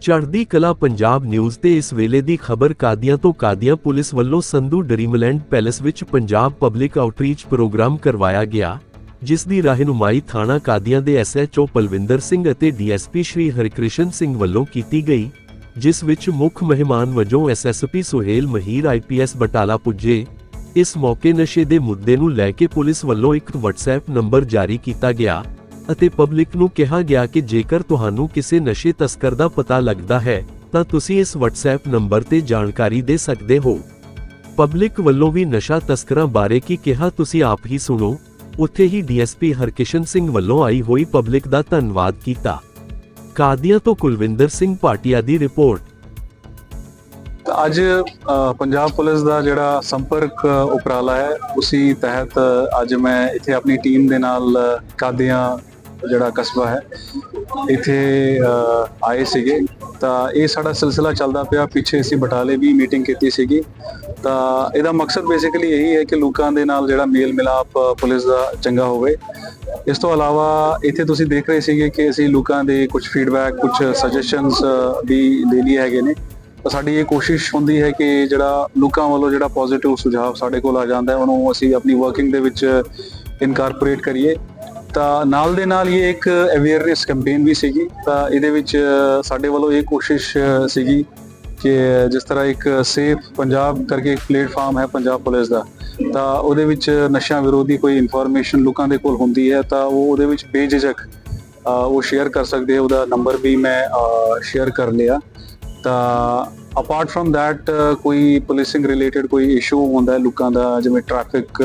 ਚੜ੍ਹਦੀ ਕਲਾ ਪੰਜਾਬ ਨਿਊਜ਼ ਤੇ ਇਸ ਵੇਲੇ ਦੀ ਖਬਰ ਕਾਦੀਆਂ ਤੋਂ ਕਾਦੀਆਂ ਪੁਲਿਸ ਵੱਲੋਂ ਸੰਧੂ ਡਰੀਮਲੈਂਡ ਪੈਲੇਸ ਵਿੱਚ ਪੰਜਾਬ ਪਬਲਿਕ ਆਊਟਰੀਚ ਪ੍ਰੋਗਰਾਮ ਕਰਵਾਇਆ ਗਿਆ, ਜਿਸ ਦੀ ਰਹਿਨੁਮਾਈ ਥਾਣਾ ਕਾਦੀਆਂ ਦੇ ਐਸਐਚਓ ਪਲਵਿੰਦਰ ਸਿੰਘ ਅਤੇ ਡੀਐਸਪੀ ਸ਼੍ਰੀ ਹਰਿਕ੍ਰਿਸ਼ਨ ਸਿੰਘ ਵੱਲੋਂ ਕੀਤੀ ਗਈ, ਜਿਸ ਵਿੱਚ ਮੁੱਖ ਮਹਿਮਾਨ ਵਜੋਂ ਐਸਐਸਪੀ ਸੁਹੇਲ ਮਹੀਰ ਆਈਪੀਐਸ ਬਟਾਲਾ ਪੁੱਜੇ। ਇਸ ਮੌਕੇ ਨਸ਼ੇ ਦੇ ਮੁੱਦੇ ਨੂੰ ਲੈ ਕੇ ਪੁਲਿਸ ਵੱਲੋਂ ਇੱਕ WhatsApp ਨੰਬਰ ਜਾਰੀ ਕੀਤਾ ਗਿਆ। ਅਤੇ ਪਬਲਿਕ ਨੂੰ ਕਿਹਾ ਗਿਆ ਕਿ ਜੇਕਰ ਤੁਹਾਨੂੰ ਕਿਸੇ ਨਸ਼ੇ ਤਸਕਰ ਦਾ ਪਤਾ ਲੱਗਦਾ ਹੈ, ਤਾਂ ਤੁਸੀਂ ਇਸ WhatsApp ਨੰਬਰ ਤੇ ਜਾਣਕਾਰੀ ਦੇ ਸਕਦੇ ਹੋ। ਪਬਲਿਕ ਵੱਲੋਂ ਵੀ ਨਸ਼ਾ ਤਸਕਰਾਂ ਬਾਰੇ ਕੀ ਕਿਹਾ ਤੁਸੀਂ ਆਪ ਹੀ ਸੁਣੋ। ਉੱਥੇ ਹੀ ਡੀਐਸਪੀ ਹਰਕਿਸ਼ਨ ਸਿੰਘ ਵੱਲੋਂ ਆਈ ਹੋਈ ਪਬਲਿਕ ਦਾ ਧੰਨਵਾਦ ਕੀਤਾ। ਕਾਦੀਆਂ ਤੋਂ ਕੁਲਵਿੰਦਰ ਸਿੰਘ ਭਾਟੀਆ ਦੀ ਰਿਪੋਰਟ। ਅੱਜ ਪੰਜਾਬ ਪੁਲਿਸ ਦਾ ਜਿਹੜਾ ਸੰਪਰਕ ਉਪਰਾਲਾ ਹੈ, ਉਸੇ ਤਹਿਤ ਅੱਜ ਮੈਂ ਇੱਥੇ ਆਪਣੀ ਟੀਮ ਦੇ ਨਾਲ ਕਾਦੀਆਂ ਜਿਹੜਾ ਕਸਬਾ ਹੈ, ਇੱਥੇ ਆਏ ਸੀਗੇ। ਤਾਂ ਇਹ ਸਾਡਾ ਸਿਲਸਿਲਾ ਚੱਲਦਾ ਪਿਆ। ਪਿੱਛੇ ਅਸੀਂ ਬਟਾਲੇ ਵੀ ਮੀਟਿੰਗ ਕੀਤੀ ਸੀਗੀ। ਤਾਂ ਇਹਦਾ ਮਕਸਦ ਬੇਸਿਕਲੀ ਇਹੀ ਹੈ ਕਿ ਲੋਕਾਂ ਦੇ ਨਾਲ ਜਿਹੜਾ ਮੇਲ ਮਿਲਾਪ ਪੁਲਿਸ ਦਾ ਚੰਗਾ ਹੋਵੇ। ਇਸ ਤੋਂ ਇਲਾਵਾ ਇੱਥੇ ਤੁਸੀਂ ਦੇਖ ਰਹੇ ਸੀਗੇ ਕਿ ਅਸੀਂ ਲੋਕਾਂ ਦੇ ਕੁਝ ਫੀਡਬੈਕ ਕੁਝ ਸਜੈਸ਼ਨਸ ਵੀ ਲੈ ਲਈ ਹੈਗੇ ਨੇ। ਤਾਂ ਸਾਡੀ ਇਹ ਕੋਸ਼ਿਸ਼ ਹੁੰਦੀ ਹੈ ਕਿ ਜਿਹੜਾ ਲੋਕਾਂ ਵੱਲੋਂ ਜਿਹੜਾ ਪੋਜ਼ਿਟਿਵ ਸੁਝਾਅ ਸਾਡੇ ਕੋਲ ਆ ਜਾਂਦਾ ਹੈ, ਉਹਨੂੰ ਅਸੀਂ ਆਪਣੀ ਵਰਕਿੰਗ ਦੇ ਵਿੱਚ ਇਨਕਾਰਪੋਰੇਟ ਕਰੀਏ। ਤਾਂ ਨਾਲ ਦੇ ਨਾਲ ਇਹ ਇੱਕ ਅਵੇਅਰਨੈਸ ਕੈਂਪੇਨ ਵੀ ਸੀਗੀ। ਤਾਂ ਇਹਦੇ ਵਿੱਚ ਸਾਡੇ ਵੱਲੋਂ ਇਹ ਕੋਸ਼ਿਸ਼ ਸੀਗੀ ਕਿ ਜਿਸ ਤਰ੍ਹਾਂ ਇੱਕ ਸੇਫ ਪੰਜਾਬ ਕਰਕੇ ਇੱਕ ਪਲੇਟਫਾਰਮ ਹੈ ਪੰਜਾਬ ਪੁਲਿਸ ਦਾ, ਤਾਂ ਉਹਦੇ ਵਿੱਚ ਨਸ਼ਿਆਂ ਵਿਰੋਧੀ ਕੋਈ ਇਨਫੋਰਮੇਸ਼ਨ ਲੋਕਾਂ ਦੇ ਕੋਲ ਹੁੰਦੀ ਹੈ, ਤਾਂ ਉਹ ਉਹਦੇ ਵਿੱਚ ਬੇਝਿਜਕ ਉਹ ਸ਼ੇਅਰ ਕਰ ਸਕਦੇ ਆ। ਉਹਦਾ ਨੰਬਰ ਵੀ ਮੈਂ ਸ਼ੇਅਰ ਕਰ ਲਿਆ। ਤਾਂ ਅਪਾਰਟ ਫਰਮ ਥੈਟ ਕੋਈ ਪੁਲਿਸਿੰਗ ਰਿਲੇਟਡ ਕੋਈ ਇਸ਼ੂ ਹੁੰਦਾ ਹੈ ਲੋਕਾਂ ਦਾ, ਜਿਵੇਂ ਟ੍ਰੈਫਿਕ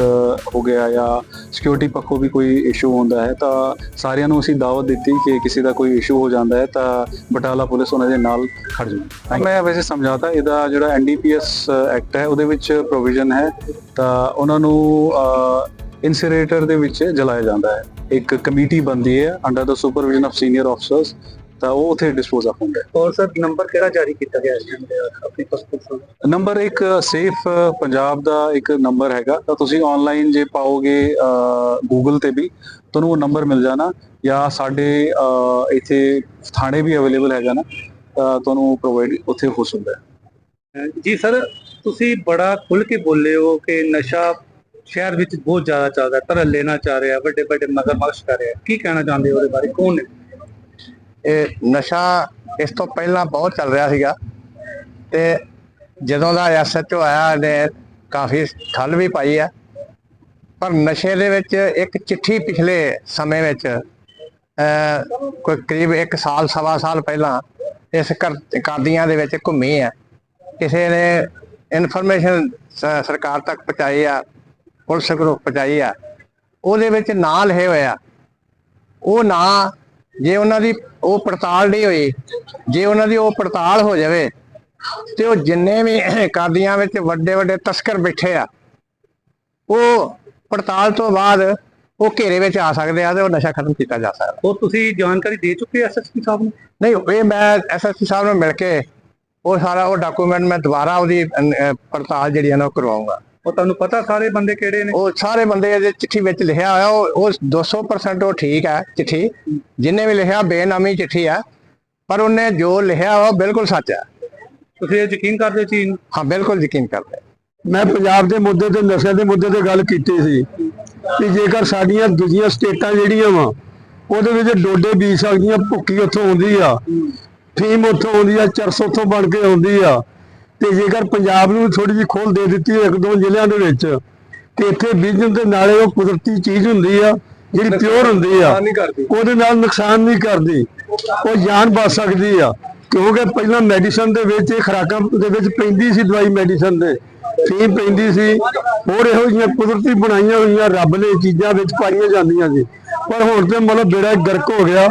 ਹੋ ਗਿਆ ਜਾਂ ਸਿਕਿਉਰਿਟੀ ਪੱਖੋਂ ਵੀ ਕੋਈ ਇਸ਼ੂ ਹੁੰਦਾ ਹੈ, ਤਾਂ ਸਾਰਿਆਂ ਨੂੰ ਅਸੀਂ ਦਾਵਤ ਦਿੱਤੀ ਕਿ ਕਿਸੇ ਦਾ ਕੋਈ ਇਸ਼ੂ ਹੋ ਜਾਂਦਾ ਹੈ, ਤਾਂ ਬਟਾਲਾ ਪੁਲਿਸ ਉਹਨਾਂ ਦੇ ਨਾਲ ਖੜ ਜਾਵੇ। ਮੈਂ ਵੈਸੇ ਸਮਝਾਤਾ, ਇਹਦਾ ਜਿਹੜਾ ਐਨਡੀਪੀਐਸ ਐਕਟ ਹੈ, ਉਹਦੇ ਵਿੱਚ ਪ੍ਰੋਵੀਜ਼ਨ ਹੈ, ਤਾਂ ਉਹਨਾਂ ਨੂੰ ਇਨਸੀਨਰੇਟਰ ਦੇ ਵਿੱਚ ਜਲਾਇਆ ਜਾਂਦਾ ਹੈ। ਇੱਕ ਕਮੇਟੀ ਬਣਦੀ ਹੈ ਅੰਡਰ ਦਾ ਸੁਪਰਵਿਜ਼ਨ ਆਫ ਸੀਨੀਅਰ ਆਫਸਰਸ ਤਾਂ ਉਹ ਉਥੇ ਡਿਸਪੋਜ਼ ਆਫ ਹੁੰਦਾ ਹੈ ਔਰ ਸਰ ਨੰਬਰ ਕਿਹੜਾ ਜਾਰੀ ਕੀਤਾ ਗਿਆ ਹੈ ਆਪਣੀ ਪਾਸਪੋਰਟ ਨੰਬਰ ਇੱਕ ਸੇਫ ਪੰਜਾਬ ਦਾ ਇੱਕ ਨੰਬਰ ਹੈਗਾ। ਤਾਂ ਤੁਸੀਂ ਆਨਲਾਈਨ ਜੇ ਪਾਓਗੇ ਗੂਗਲ ਤੇ ਵੀ ਤੁਹਾਨੂੰ ਉਹ ਨੰਬਰ ਮਿਲ ਜਾਣਾ। ਜਾਂ ਸਾਡੇ ਇੱਥੇ ਥਾਣੇ ਵੀ ਅਵੇਲੇਬਲ ਹੈਗਾ ਨਾ ਤੁਹਾਨੂੰ ਪ੍ਰੋਵਾਈਡ ਉੱਥੇ ਹੋ ਸਕਦਾ ਹੈ। ਜੀ ਸਰ ਤੁਸੀਂ ਬੜਾ ਖੁੱਲ ਕੇ ਬੋਲੇ ਹੋ ਕਿ ਨਸ਼ਾ ਸ਼ਹਿਰ ਵਿੱਚ ਬਹੁਤ ਜ਼ਿਆਦਾ ਚੱਲਦਾ ਹੈ ਧੜੱਲੇ ਨਾਲ ਚੱਲ ਰਿਹਾ ਵੱਡੇ ਵੱਡੇ ਮਗਰਮੱਛ ਕਰ ਰਿਹਾ ਕੀ ਕਹਿਣਾ ਚਾਹੁੰਦੇ ਹੋ ਉਹਦੇ ਬਾਰੇ? ਕੌਣ ਨੇ ਇਹ ਨਸ਼ਾ ਇਸ ਤੋਂ ਪਹਿਲਾਂ ਬਹੁਤ ਚੱਲ ਰਿਹਾ ਸੀਗਾ ਤੇ ਜਦੋਂ ਦਾ ਐਸਐਚਓ ਆਇਆ ਨੇ ਕਾਫੀ ਠੱਲ ਵੀ ਪਾਈ ਆ। ਪਰ ਨਸ਼ੇ ਦੇ ਵਿੱਚ ਇੱਕ ਚਿੱਠੀ ਪਿਛਲੇ ਸਮੇਂ ਵਿੱਚ ਕੋਈ ਕਰੀਬ 1 ਸਾਲ, ਸਵਾ ਸਾਲ ਪਹਿਲਾਂ ਇਸ ਕਰ- ਕਾਦੀਆਂ ਦੇ ਵਿੱਚ ਘੁੰਮੀ ਆ। ਕਿਸੇ ਨੇ ਇਨਫੋਰਮੇਸ਼ਨ ਸਰਕਾਰ ਤੱਕ ਪਹੁੰਚਾਈ ਆ, ਪੁਲਿਸ ਕੋਲ ਪਹੁੰਚਾਈ ਆ। ਉਹਦੇ ਵਿੱਚ ਨਾਂ ਲਿਖੇ ਹੋਏ ਆ। ਉਹ ਨਾਂ ਜੇ ਉਹਨਾਂ ਦੀ ਉਹ ਪੜਤਾਲ ਨਹੀਂ ਹੋਈ ਜੇ ਉਹਨਾਂ ਦੀ ਉਹ ਪੜਤਾਲ ਹੋ ਜਾਵੇ ਤੇ ਉਹ ਜਿੰਨੇ ਵੀ ਕਾਦੀਆਂ ਵਿੱਚ ਵੱਡੇ ਵੱਡੇ ਤਸਕਰ ਬੈਠੇ ਆ ਉਹ ਪੜਤਾਲ ਤੋਂ ਬਾਅਦ ਉਹ ਘੇਰੇ ਵਿੱਚ ਆ ਸਕਦੇ ਆ ਤੇ ਉਹ ਨਸ਼ਾ ਖਤਮ ਕੀਤਾ ਜਾ ਸਕਦਾ। ਉਹ ਤੁਸੀਂ ਜਾਣਕਾਰੀ ਦੇ ਚੁੱਕੇ ਐਸਐਸਪੀ ਸਾਹਿਬ ਨੂੰ? ਨਹੀਂ ਇਹ ਮੈਂ ਐਸਐਸਪੀ ਸਾਹਿਬ ਨੂੰ ਮਿਲ ਕੇ ਉਹ ਸਾਰਾ ਉਹ ਡਾਕੂਮੈਂਟ ਮੈਂ ਦੁਬਾਰਾ ਉਹਦੀ ਪੜਤਾਲ ਜਿਹੜੀ ਹੈ ਨਾ ਉਹ ਕਰਵਾਉਂਗਾ ਉਹ ਤੁਹਾਨੂੰ ਪਤਾ ਸਾਰੇ ਬੰਦੇ ਕਿਹੜੇ ਨੇ? ਉਹ ਸਾਰੇ ਬੰਦੇ ਇਹਦੇ ਚਿੱਠੀ ਵਿੱਚ ਲਿਖਿਆ ਹੋਇਆ ਉਹ ਉਹ 200% ਉਹ ਠੀਕ ਹੈ ਚਿੱਠੀ। ਜਿੰਨੇ ਵੀ ਲਿਖਿਆ ਬੇਨਾਮੀ ਚਿੱਠੀ ਆ ਪਰ ਉਹਨੇ ਜੋ ਲਿਖਿਆ ਉਹ ਬਿਲਕੁਲ ਸੱਚ ਹੈ। ਤੁਸੀਂ ਇਹ ਯਕੀਨ ਕਰਦੇ ਹੋ ਹਾਂ ਬਿਲਕੁਲ ਯਕੀਨ ਕਰਦੇ। ਮੈਂ ਪੰਜਾਬ ਦੇ ਮੁੱਦੇ ਤੇ ਨਸ਼ੇ ਦੇ ਮੁੱਦੇ ਤੇ ਗੱਲ ਕੀਤੀ ਸੀ ਕਿ ਜੇਕਰ ਸਾਡੀਆਂ ਦੂਜੀਆਂ ਸਟੇਟਾਂ ਜਿਹੜੀਆਂ ਵਾ ਉਹਦੇ ਵਿੱਚ ਡੋਡੇ ਬੀਜ ਸਕਦੀਆਂ ਭੁੱਕੀ ਉੱਥੋਂ ਆਉਂਦੀ ਆ ਫੀਮ ਉੱਥੋਂ ਆਉਂਦੀ ਆ ਚਰਸ ਉੱਥੋਂ ਬਣ ਕੇ ਆਉਂਦੀ ਆ। ਤੇ ਜੇਕਰ ਪੰਜਾਬ ਨੂੰ ਥੋੜੀ ਜਿਹੀ ਖੋਲ ਦੇ ਦਿੱਤੀ ਇੱਕ ਦੋ ਜ਼ਿਲ੍ਹਿਆਂ ਦੇ ਵਿੱਚ ਤੇ ਇੱਥੇ ਬੀਜਣ ਦੇ ਨਾਲੇ ਉਹ ਕੁਦਰਤੀ ਚੀਜ਼ ਹੁੰਦੀ ਆ ਜਿਹੜੀ ਪਿਓਰ ਹੁੰਦੀ ਆ ਉਹਦੇ ਨਾਲ ਨੁਕਸਾਨ ਨਹੀਂ ਕਰਦੀ। ਉਹ ਜਾਨ ਬਚ ਸਕਦੀ ਆ। ਕਿਉਂਕਿ ਪਹਿਲਾਂ ਮੈਡੀਸਨ ਦੇ ਵਿੱਚ ਇਹ ਖੁਰਾਕਾਂ ਦੇ ਵਿੱਚ ਪੈਂਦੀ ਸੀ ਦਵਾਈ ਮੈਡੀਸਨ ਦੇ। ਫੀਮ ਪੈਂਦੀ ਸੀ। ਹੋਰ ਇਹੋ ਜਿਹੀਆਂ ਕੁਦਰਤੀ ਬਣਾਈਆਂ ਹੋਈਆਂ ਰੱਬ ਨੇ ਚੀਜ਼ਾਂ ਵਿੱਚ ਪਾਈਆਂ ਜਾਂਦੀਆਂ ਸੀ। ਪਰ ਹੁਣ ਤੇ ਮਤਲਬ ਬੇੜਾ ਗਰਕ ਹੋ ਗਿਆ।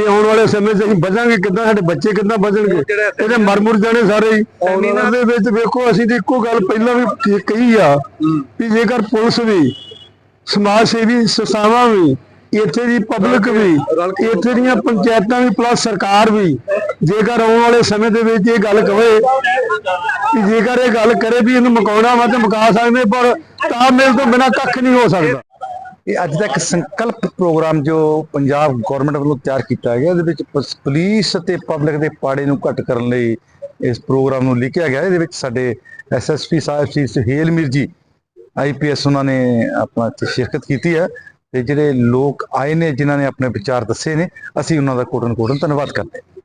ਇਹ ਆਉਣ ਵਾਲੇ ਸਮੇਂ 'ਚ ਅਸੀਂ ਬਚਾਂਗੇ ਕਿੱਦਾਂ ਸਾਡੇ ਬੱਚੇ ਕਿੱਦਾਂ ਬਚਣਗੇ ਇਹਦੇ ਮਰ ਮੁਰ ਜਾਣੇ ਸਾਰੇ ਹੀ। ਉਹਨਾਂ ਦੇ ਵਿੱਚ ਵੇਖੋ ਅਸੀਂ ਤੇ ਇੱਕੋ ਗੱਲ ਪਹਿਲਾਂ ਵੀ ਕਹੀ ਆ ਵੀ ਜੇਕਰ ਪੁਲਿਸ ਵੀ ਸਮਾਜ ਸੇਵੀ ਸੰਸਥਾਵਾਂ ਵੀ ਇੱਥੇ ਦੀ ਪਬਲਿਕ ਵੀ ਇੱਥੇ ਦੀਆਂ ਪੰਚਾਇਤਾਂ ਵੀ ਪਲੱਸ ਸਰਕਾਰ ਵੀ ਜੇਕਰ ਆਉਣ ਵਾਲੇ ਸਮੇਂ ਦੇ ਵਿੱਚ ਇਹ ਗੱਲ ਕਵੇ ਕਿ ਜੇਕਰ ਇਹ ਗੱਲ ਕਰੇ ਵੀ ਇਹਨੂੰ ਮਕਾਉਣਾ ਵਾ ਤੇ ਮਕਾ ਸਕਦੇ ਪਰ ਤਾਮੇਲ ਤੋਂ ਬਿਨਾ ਕੱਖ ਨਹੀਂ ਹੋ ਸਕਦਾ। ਇਹ ਅੱਜ ਦਾ ਇੱਕ ਸੰਕਲਪ ਪ੍ਰੋਗਰਾਮ ਜੋ ਪੰਜਾਬ ਗਵਰਨਮੈਂਟ ਵੱਲੋਂ ਤਿਆਰ ਕੀਤਾ ਗਿਆ, ਇਹਦੇ ਵਿੱਚ ਪਸ- ਪੁਲਿਸ ਅਤੇ ਪਬਲਿਕ ਦੇ ਪਾੜੇ ਨੂੰ ਘੱਟ ਕਰਨ ਲਈ ਇਸ ਪ੍ਰੋਗਰਾਮ ਨੂੰ ਲਿਖਿਆ ਗਿਆ। ਇਹਦੇ ਵਿੱਚ ਸਾਡੇ ਐਸਐਸਪੀ ਸਾਹਿਬ ਸ਼੍ਰੀ ਸੁਹੇਲ ਮੀਰ ਜੀ ਆਈਪੀਐਸ ਉਹਨਾਂ ਨੇ ਆਪਣਾ ਇੱਥੇ ਸ਼ਿਰਕਤ ਕੀਤੀ ਹੈ ਤੇ ਜਿਹੜੇ ਲੋਕ ਆਏ ਨੇ, ਜਿਨ੍ਹਾਂ ਨੇ ਆਪਣੇ ਵਿਚਾਰ ਦੱਸੇ ਨੇ, ਅਸੀਂ ਉਹਨਾਂ ਦਾ ਕੋਟਨ ਕੋਟਨ ਧੰਨਵਾਦ ਕਰਦੇ ਹਾਂ।